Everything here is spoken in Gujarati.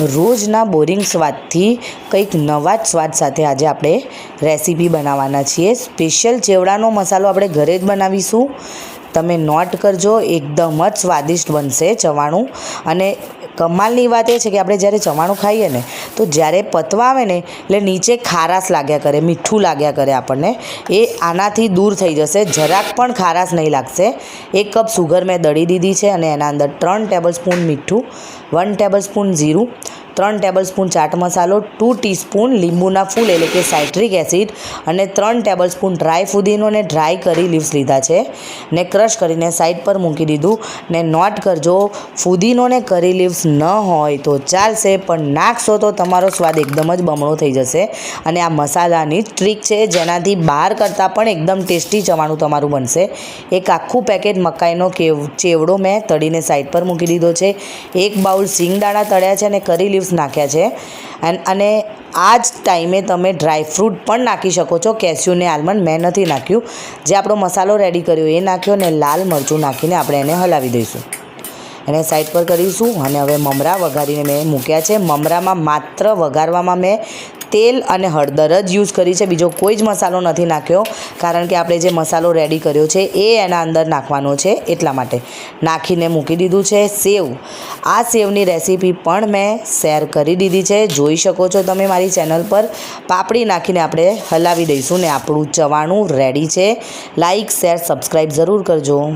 રોજના બોરિંગ સ્વાદથી કંઈક નવા જ સ્વાદ સાથે આજે આપણે રેસીપી બનાવવાના છીએ. સ્પેશિયલ ચેવડાનો મસાલો આપણે ઘરે જ બનાવીશું. તમે નોટ કરજો, એકદમ જ સ્વાદિષ્ટ બનશે ચવાણું. અને કમાલની વાત એ છે કે આપણે જ્યારે ચવાણું ખાઈએ ને, તો જ્યારે પતવા આવે ને, એટલે નીચે ખારાશ લાગ્યા કરે, મીઠું લાગ્યા કરે આપણને, એ આનાથી દૂર થઈ જશે. જરાક પણ ખારાશ નહીં લાગશે. એક કપ સુગર મેં દળી દીધી છે અને એના અંદર ત્રણ ટેબલ સ્પૂન મીઠું, વન ટેબલ સ્પૂન જીરું, ત્રણ ટેબલ સ્પૂન ચાટ મસાલો, ટુ ટીસ્પૂન લીંબુના ફૂલ એટલે કે સાઇટ્રિક એસિડ અને ત્રણ ટેબલ સ્પૂન ડ્રાય ફુદીનો અને ડ્રાય કરી લીવ્સ લીધા છે. ને ક્રશ કરીને સાઈડ પર મૂકી દીધું ને નોટ કરજો ફુદીનો ને કરી લીવ્સ ન હોય તો ચાલશે, પણ નાખશો તો તમારો સ્વાદ એકદમ જ બમણો થઈ જશે. અને આ મસાલાની જ ટ્રીક છે, જેનાથી બહાર કરતાં પણ એકદમ ટેસ્ટી જવાનું તમારું બનશે. એક આખું પેકેટ મકાઈનો કેવ, ચેવડો મેં તળીને સાઈડ પર મૂકી દીધો છે. એક બાઉલ સિંગદાણા તળ્યા છે અને કરી લીવ્સ નાખ્યા છે. અને આ જ ટાઈમે તમે ડ્રાયફ્રૂટ પણ નાખી શકો છો. કેસ્યુ ને આલમંડ મેં નથી નાખ્યું. જે આપણો મસાલો રેડી કર્યો એ નાખ્યો ને લાલ મરચું નાખીને આપણે એને હલાવી દઈશું. એને સાઈડ પર કરીશું અને હવે મમરા વઘારીને મેં મૂક્યા છે. મમરામાં માત્ર વઘારવામાં મેં તેલ અને હળદર જ યુઝ કરી છે. બીજો કોઈ જ મસાલો નથી નાખ્યો, કારણ કે આપણે જે મસાલો રેડી કર્યો છે એ એના અંદર નાખવાનો છે એટલા માટે. નાખીને મૂકી દીધું છે સેવ. આ સેવની રેસીપી પણ મેં શેર કરી દીધી છે. જોઈ શકો છો તમે મારી ચેનલ પર. પાપડી નાખીને આપણે હલાવી દઈશું ને આપણું ચવાણું રેડી છે. લાઇક શેર સબસ્ક્રાઈબ જરૂર કરજો.